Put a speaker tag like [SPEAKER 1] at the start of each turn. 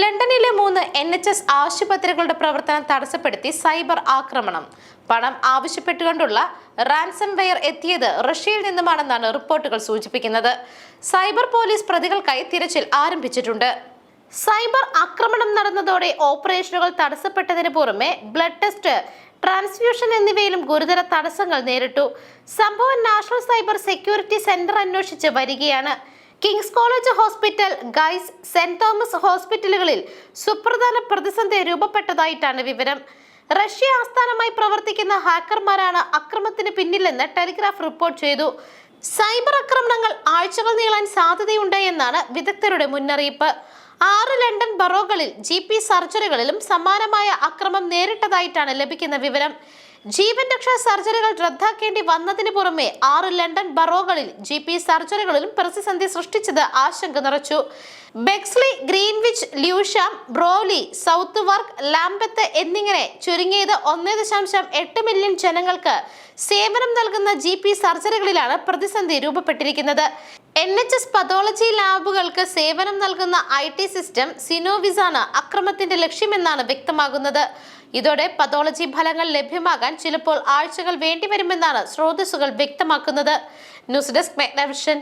[SPEAKER 1] ലണ്ടനിലെ മൂന്ന് N H S ആശുപത്രികളുടെ പ്രവർത്തനം തടസ്സപ്പെടുത്തി സൈബർ ആക്രമണം. പണം ആവശ്യപ്പെട്ടുകൊണ്ടുള്ള റാൻസം വെയർ എത്തിയത് റഷ്യയിൽ നിന്നുമാണെന്നാണ് റിപ്പോർട്ടുകൾ സൂചിപ്പിക്കുന്നത്. സൈബർ പോലീസ് പ്രതികൾക്കായി തിരച്ചിൽ ആരംഭിച്ചിട്ടുണ്ട്. സൈബർ ആക്രമണം നടന്നതോടെ ഓപ്പറേഷനുകൾ തടസ്സപ്പെട്ടതിന് പുറമെ ബ്ലഡ് ടെസ്റ്റ് ട്രാൻസ്ഫ്യൂഷൻ എന്നിവയിലും ഗുരുതര തടസ്സങ്ങൾ നേരിട്ടു. സംഭവം നാഷണൽ സൈബർ സെക്യൂരിറ്റി സെന്റർ അന്വേഷിച്ച് വരികയാണ്. King's College Hospital Guy's saint Thomas ഹോസ്പിറ്റലുകളിൽ സുപ്രധാന പ്രതിസന്ധി രൂപപ്പെട്ടതായിട്ടാണ് വിവരം. റഷ്യ ആസ്ഥാനമായി പ്രവർത്തിക്കുന്ന ഹാക്കർമാരാണ് അക്രമത്തിന് പിന്നിലെന്ന് ടെലിഗ്രാഫ് റിപ്പോർട്ട് ചെയ്തു. സൈബർ ആക്രമണങ്ങൾ ആഴ്ചകൾ നീളാൻ സാധ്യതയുണ്ട് എന്നാണ് വിദഗ്ധരുടെ മുന്നറിയിപ്പ്. ആറ് ലണ്ടൻ ബറോകളിൽ ജി പി സർജറികളിലും സമാനമായ അക്രമം നേരിട്ടതായിട്ടാണ് ലഭിക്കുന്ന വിവരം. ജീവൻ രക്ഷാ സർജറികൾ റദ്ദാക്കേണ്ടി വന്നതിന് പുറമെ ആറ് ലണ്ടൻ ബറോകളിൽ ജി പി സർജറികളിലും പ്രതിസന്ധി സൃഷ്ടിച്ചത് ആശങ്ക നിറച്ചു. Bexley Greenwich Lewisham Bromley Southwark Lambeth എന്നിങ്ങനെ ചുരുങ്ങിയത് ഒന്നേ ദശാംശം എട്ട് മില്യൺ ജനങ്ങൾക്ക് സേവനം നൽകുന്ന ജി പി സർജറികളിലാണ് പ്രതിസന്ധി രൂപപ്പെട്ടിരിക്കുന്നത്. എൻ എച്ച് എസ് പതോളജി ലാബുകൾക്ക് സേവനം നൽകുന്ന ഐ ടി സിസ്റ്റം സിനോവിസാണ് അക്രമത്തിന്റെ ലക്ഷ്യമെന്നാണ് വ്യക്തമാകുന്നത്. ഇതോടെ പതോളജി ഫലങ്ങൾ ലഭ്യമാകാൻ ചിലപ്പോൾ ആഴ്ചകൾ വേണ്ടിവരുമെന്നാണ് സ്രോതസ്സുകൾ വ്യക്തമാക്കുന്നത്. News desk മെഗ്നവിഷൻ